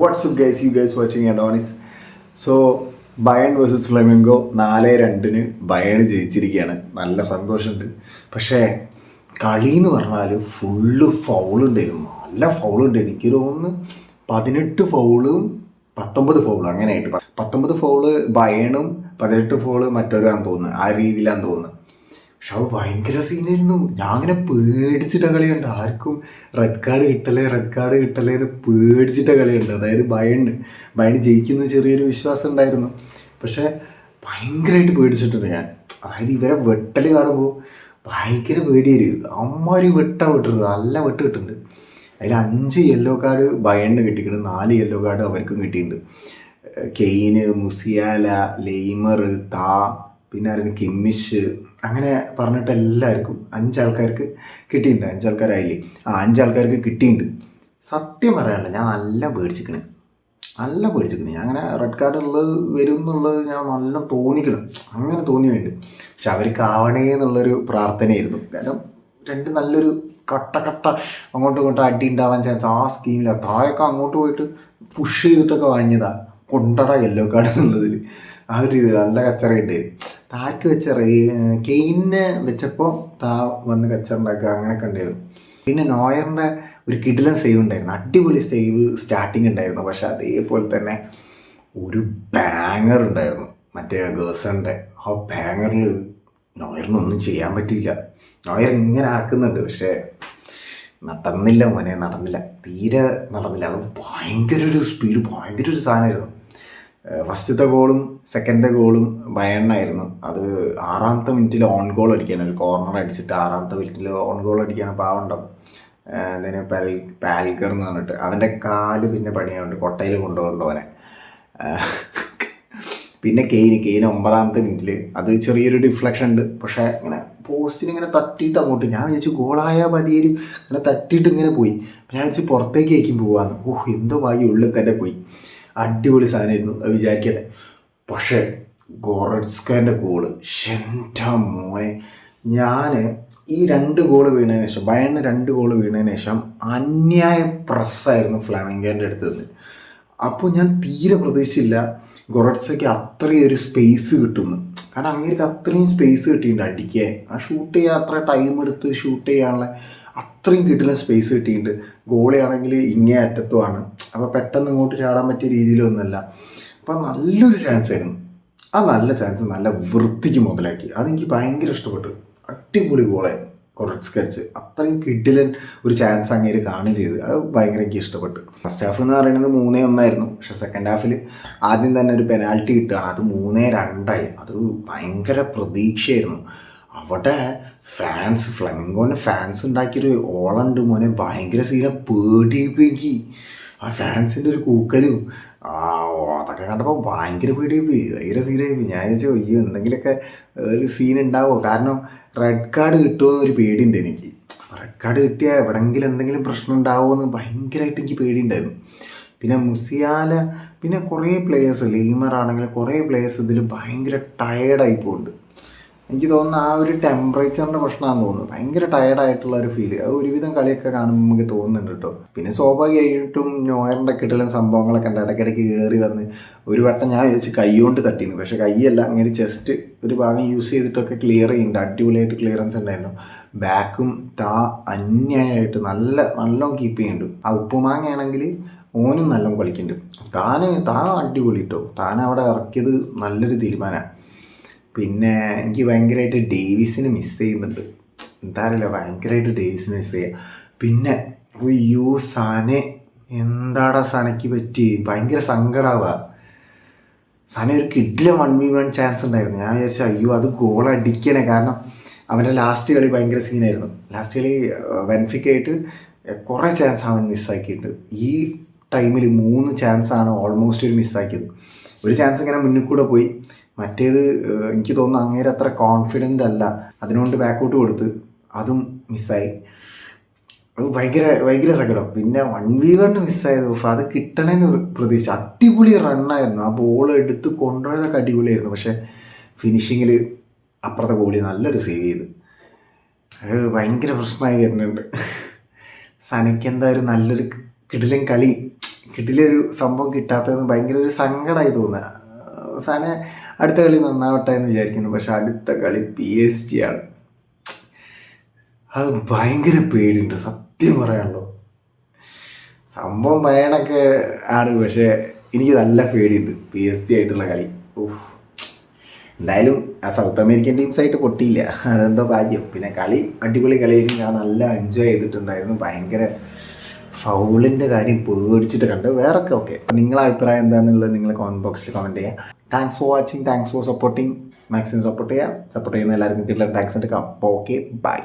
What's up guys you guys watching Adonis so Bayern versus Flamengo നാല് രണ്ടിന് Bayern ജയിച്ചിരിക്കുകയാണ്. നല്ല സന്തോഷമുണ്ട്. പക്ഷേ കളി എന്ന് പറഞ്ഞാൽ ഫുള്ള് ഫൗളുണ്ടായിരുന്നു നല്ല ഫൗളുണ്ട് എനിക്ക് തോന്നുന്നു പതിനെട്ട് ഫൗളും പത്തൊമ്പത് ഫൗളും അങ്ങനെയായിട്ട്. പത്തൊമ്പത് ഫൗൾ ബയണും പതിനെട്ട് ഫൗൾ മറ്റൊരാന്ന് തോന്നുന്നു. ആ രീതിയിലാന്ന് തോന്നുന്നു. അത് ഭയങ്കര സീനായിരുന്നു. ഞാൻ അങ്ങനെ പേടിച്ചിട്ട കളിയുണ്ട് ആർക്കും റെഡ് കാർഡ് കിട്ടലേ റെഡ് കാർഡ് കിട്ടലേ എന്ന് പേടിച്ചിട്ട കളിയുണ്ട് അതായത് ഭയണ്ട്. ഭയണ്ട് ജയിക്കുന്ന ചെറിയൊരു വിശ്വാസം ഉണ്ടായിരുന്നു. പക്ഷെ ഭയങ്കരമായിട്ട് പേടിച്ചിട്ടുണ്ട് ഞാൻ. അതായത് ഇവരെ വെട്ടൽ കാണുമ്പോൾ ഭയങ്കര പേടിയായിരുന്നു. അമ്മാരി വെട്ട വിട്ടത് നല്ല വെട്ട് കിട്ടുന്നുണ്ട് അതിൽ അഞ്ച് യെല്ലോ കാർഡ് ഭയണ്ട് കിട്ടിയിട്ടുണ്ട്. നാല് യെല്ലോ കാർഡ് അവർക്കും കിട്ടിയിട്ടുണ്ട്. കെയിന് മുസിയാല ലെയ്മർ താ പിന്നെ ആരും കിമ്മിഷ് അങ്ങനെ പറഞ്ഞിട്ട് എല്ലാവർക്കും അഞ്ചാൾക്കാർക്ക് കിട്ടിയിട്ടുണ്ട്. അഞ്ചാൾക്കാരായില്ലേ? ആ അഞ്ചാൾക്കാർക്ക് കിട്ടിയിട്ടുണ്ട്. സത്യം പറയാനുള്ള ഞാൻ നല്ല പേടിച്ചിക്കണ് നല്ല പേടിച്ചിരിക്കുന്നത് ഞാൻ അങ്ങനെ റെഡ് കാർഡ് ഉള്ളത് വരും എന്നുള്ളത് ഞാൻ നല്ല തോന്നിക്കണം. അങ്ങനെ തോന്നി വേണ്ടി പക്ഷെ അവർക്ക് ആവണേ എന്നുള്ളൊരു പ്രാർത്ഥനയായിരുന്നു. കാരണം രണ്ട് നല്ലൊരു കട്ട കട്ട അങ്ങോട്ടും ഇങ്ങോട്ടും അടി ഉണ്ടാവാൻ ചാൻസ് ആ സ്കീമില്ല താഴൊക്കെ അങ്ങോട്ട് പോയിട്ട് പുഷ് ചെയ്തിട്ടൊക്കെ വാങ്ങിയതാണ് കൊണ്ടട യെല്ലോ കാർഡ് എന്നുള്ളതിൽ ആ ഒരു ഇത് നല്ല കച്ചറയുണ്ട്. താർക്ക് വെച്ച കെയിനെ വെച്ചപ്പോൾ താ വന്ന് കച്ചറുണ്ടാക്കുക അങ്ങനെയൊക്കെ ഉണ്ടായിരുന്നു. പിന്നെ നോയറിന്റെ ഒരു കിടിലൻ സേവ് ഉണ്ടായിരുന്നു. അടിപൊളി സേവ് സ്റ്റാർട്ടിങ് ഉണ്ടായിരുന്നു. പക്ഷെ അതേപോലെ തന്നെ ഒരു ബാങ്ങർ ഉണ്ടായിരുന്നു. മറ്റേ ഗേഴ്സണിന്റെ ആ ബാങ്ങറിൽ നോയറിനൊന്നും ചെയ്യാൻ പറ്റില്ല നോയർ ഇങ്ങനെ ആക്കുന്നുണ്ട്. പക്ഷേ നടന്നില്ല മോനെ നടന്നില്ല. തീരെ നടന്നില്ല. അത് ഭയങ്കര ഒരു സ്പീഡ് ഭയങ്കര ഒരു സാധനമായിരുന്നു. ഫസ്റ്റത്തെ ഗോളും സെക്കൻഡ് ഗോളും ബയണ്ണായിരുന്നു അത് ആറാമത്തെ മിനിറ്റിൽ ഓൺ ഗോൾ അടിക്കാൻ ഒരു കോർണർ അടിച്ചിട്ട് ആറാമത്തെ മിനിറ്റിൽ ഓൺ ഗോൾ അടിക്കാൻ പാവണ്ടം അതിന് പാൽ പാൽഗർ എന്ന് പറഞ്ഞിട്ട്. അവന്റെ കാൽ പിന്നെ പണിയുണ്ട് കൊട്ടയിൽ കൊണ്ടുപോകണ്ടവനെ പിന്നെ കെയിന് കെയിന് ഒമ്പതാമത്തെ മിനിറ്റിൽ അത് ചെറിയൊരു ഡിഫ്ലക്ഷൻ ഉണ്ട്. പക്ഷേ ഇങ്ങനെ പോസ്റ്റിന് ഇങ്ങനെ തട്ടിയിട്ട് അങ്ങോട്ട്. ഞാൻ വിചാരിച്ചു ഗോളായ മതിയൊരു ഇങ്ങനെ തട്ടിയിട്ട് ഇങ്ങനെ പോയി. ഞാൻ വിചാരിച്ചു പുറത്തേക്ക് ആയിരിക്കും പോവാന്ന്. ഓഹ് എന്തോ ഭാഗ്യം ഉള്ളിൽ തന്നെ പോയി. അടിപൊളി സാധനമായിരുന്നു അത് വിചാരിക്കാതെ പക്ഷേ ഗോറഡ്സ്കന്റെ ഗോൾ ഷെന്റാ മോനെ. ഞാൻ ഈ രണ്ട് ഗോൾ വീണതിന് ശേഷം ബയണിന് രണ്ട് ഗോൾ വീണതിന് ശേഷം അന്യായ പ്രസ്സായിരുന്നു ഫ്ലാമിംഗേന്റെ അടുത്ത് നിന്ന്. അപ്പോൾ ഞാൻ തീരെ പ്രതീക്ഷിച്ചില്ല ഗൊറഡ്സയ്ക്ക് അത്രയും ഒരു സ്പേസ് കിട്ടുന്നു കാരണം അങ്ങേക്ക് അത്രയും സ്പേസ് കിട്ടിയിട്ടുണ്ട് അടിക്കാൻ. ആ ഷൂട്ട് ചെയ്യാൻ അത്ര ടൈം എടുത്ത് ഷൂട്ട് ചെയ്യാനുള്ള അത്രയും കിട്ടുന്ന സ്പേസ് കിട്ടിയിട്ടുണ്ട്. ഗോളിയാണെങ്കിൽ ഇങ്ങേ അറ്റത്തുമാണ് അപ്പോൾ പെട്ടെന്ന് ഇങ്ങോട്ട് ചാടാൻ പറ്റിയ രീതിയിലൊന്നുമല്ല. അപ്പോൾ നല്ലൊരു ചാൻസ് ആയിരുന്നു. ആ നല്ല ചാൻസ് നല്ല വൃത്തിക്ക് മുതലാക്കി. അതെനിക്ക് ഭയങ്കര ഇഷ്ടപ്പെട്ടു. അടിപൊളി ഗോളായിരുന്നു കുറച്ച് അടിച്ച്. അത്രയും കിഡിലൻ ഒരു ചാൻസ് അങ്ങേര് കാണുകയും ചെയ്ത്. അത് ഭയങ്കര എനിക്ക് ഇഷ്ടപ്പെട്ടു. ഫസ്റ്റ് ഹാഫ് എന്ന് പറയുന്നത് മൂന്നേ ഒന്നായിരുന്നു. പക്ഷെ സെക്കൻഡ് ഹാഫിൽ ആദ്യം തന്നെ ഒരു പെനാൽറ്റി കിട്ടുകയാണ്. അത് മൂന്നേ രണ്ടായി. അത് ഭയങ്കര പ്രതീക്ഷയായിരുന്നു. അവിടെ ഫാൻസ് ഫ്ലമിംഗോന്റെ ഫാൻസ് ഉണ്ടാക്കിയൊരു ഓളുണ്ട് മോനെ ഭയങ്കര സീന പേടിപ്പിക്കി ആ ഫാൻസിന്റെ ഒരു കൂക്കലും. ആ അതൊക്കെ കണ്ടപ്പോൾ ഭയങ്കര പേടിയായി ഭയങ്കര സീനായി ഞാൻ ചോദിച്ചു അയ്യോ എന്തെങ്കിലുമൊക്കെ ഒരു സീൻ ഉണ്ടാവുമോ കാരണം റെഡ് കാർഡ് കിട്ടുമോ എന്നൊരു പേടിയുണ്ട് എനിക്ക്. റെഡ് കാർഡ് കിട്ടിയാൽ എവിടെങ്കിലും എന്തെങ്കിലും പ്രശ്നം ഉണ്ടാവുമോ എന്ന് ഭയങ്കരമായിട്ട് എനിക്ക് പേടിയുണ്ടായിരുന്നു. പിന്നെ മുസിയാല പിന്നെ കുറേ പ്ലേയേഴ്സ് ലീമർ ആണെങ്കിലും കുറേ പ്ലേയേഴ്സ് ഇതിൽ ഭയങ്കര ടയേർഡായി പോകുന്നുണ്ട് എനിക്ക് തോന്നുന്നു ആ ഒരു ടെമ്പറേച്ചറിന്റെ പ്രശ്നമാണെന്ന് തോന്നുന്നു. ഭയങ്കര ടയർഡായിട്ടുള്ള ഒരു ഫീൽ അത് ഒരുവിധം കളിയൊക്കെ കാണുമ്പോൾ നമുക്ക് തോന്നുന്നുണ്ട് കേട്ടോ. പിന്നെ സ്വാഭാവികമായിട്ടും നോയറിന്റെ കിട്ടലും സംഭവങ്ങളൊക്കെ ഉണ്ട്. ഇടയ്ക്കിടയ്ക്ക് കയറി വന്ന് ഒരു വട്ടം ഞാൻ വിചാരിച്ച് കൈകൊണ്ട് തട്ടിയിരുന്നു പക്ഷേ കൈയല്ല അങ്ങനെ ചെസ്റ്റ് ഒരു ഭാഗം യൂസ് ചെയ്തിട്ടൊക്കെ ക്ലിയർ ചെയ്യുന്നുണ്ട്. അടിപൊളിയായിട്ട് ക്ലിയറൻസ് ഉണ്ടായിരുന്നു. ബാക്കും താ അന്യായമായിട്ട് നല്ല നല്ലോണം കീപ്പ് ചെയ്യുന്നുണ്ട്. ആ ഉപ്പുമാങ്ങയാണെങ്കിൽ ഓനും നല്ലോണം കളിക്കുന്നുണ്ട്. താന് താൻ അടിപൊളി കേട്ടോ. താൻ അവിടെ ഇറക്കിയത് നല്ലൊരു തീരുമാനമാണ് പിന്നെ എനിക്ക് ഭയങ്കരമായിട്ട് ഡേവിസിനെ മിസ് ചെയ്യുന്നുണ്ട്. എന്താ ഭയങ്കരമായിട്ട് ഡേവിസിനെ മിസ് ചെയ്യുക പിന്നെ യൂ സാനെ. എന്താടാ സനയ്ക്ക് പറ്റി? ഭയങ്കര സങ്കടാവുക സന ഒരു കിഡിലെ വൺ വി വൺ ചാൻസ് ഉണ്ടായിരുന്നു. ഞാൻ വിചാരിച്ചു അയ്യോ അത് ഗോൾ അടിക്കണേ. കാരണം അവന്റെ ലാസ്റ്റ് കളി ഭയങ്കര സീനായിരുന്നു ലാസ്റ്റ് കളി വെൻഫിക്കായിട്ട് കുറേ ചാൻസ് അവൻ മിസ്സാക്കിയിട്ട് ഈ ടൈമിൽ മൂന്ന് ചാൻസാണ് ഓൾമോസ്റ്റ് ഒരു മിസ്സാക്കിയത് ഒരു ചാൻസ് ഇങ്ങനെ മുന്നിൽ കൂടെ പോയി. മറ്റേത് എനിക്ക് തോന്നുന്നു അങ്ങേര് അത്ര കോൺഫിഡന്റ് അല്ല. അതിനുകൊണ്ട് ബാക്കൗട്ട് കൊടുത്ത് അതും മിസ്സായി അത് ഭയങ്കര ഭയങ്കര സങ്കടം പിന്നെ വൺ വീ വൺ മിസ്സായത് അത് കിട്ടണമെന്ന് പ്രതീക്ഷിച്ചു പ്രതീക്ഷ. അടിപൊളി റണ്ണായിരുന്നു ആ ബോൾ എടുത്ത് കൊണ്ടുപോയതൊക്കെ അടിപൊളിയായിരുന്നു. പക്ഷെ ഫിനിഷിങ്ങിൽ അപ്പുറത്തെ ഗോളി നല്ലൊരു സേവ് ചെയ്ത്. അത് ഭയങ്കര പ്രശ്നമായി വരുന്നുണ്ട്. സനയ്ക്ക് എന്തായാലും നല്ലൊരു കിടിലൻ കളി. കിടിലൊരു സംഭവം കിട്ടാത്തതെന്ന് ഭയങ്കര ഒരു സങ്കടമായി തോന്നുക അവസാനം അടുത്ത കളി നന്നാവട്ടെ എന്ന് വിചാരിക്കുന്നു. പക്ഷെ അടുത്ത കളി പി എസ് ജി ആണ്. അത് ഭയങ്കര പേടിയുണ്ട്. സത്യം പറയാനുള്ളൂ. സംഭവം ഭയണൊക്കെ ആണ്. പക്ഷേ എനിക്ക് നല്ല പേടിയുണ്ട് പി എസ് ജി ആയിട്ടുള്ള കളി. ഓഫ് എന്തായാലും ആ സൗത്ത് അമേരിക്കൻ ടീംസായിട്ട് പൊട്ടിയില്ല. അതെന്തോ ഭാഗ്യം. പിന്നെ കളി അടിപൊളി കളിയായിരുന്നു ഞാൻ നല്ല എൻജോയ് ചെയ്തിട്ടുണ്ടായിരുന്നു. ഭയങ്കര ഫൗളിന്റെ കാര്യം പേടിച്ചിട്ട് കണ്ട്. വേറൊക്കെ ഓക്കെ നിങ്ങളെ അഭിപ്രായം എന്താണെന്നുള്ളത് നിങ്ങൾ കോമന്റ് ബോക്സിൽ കമന്റ് ചെയ്യുക thanks for watching thanks for supporting maximum support ചെയ്യുക സപ്പോർട്ട് ചെയ്യുന്ന എല്ലാവർക്കും കിട്ടില്ല താങ്ക്സ് ഉണ്ട് അപ്പോൾ ഓക്കെ ബൈ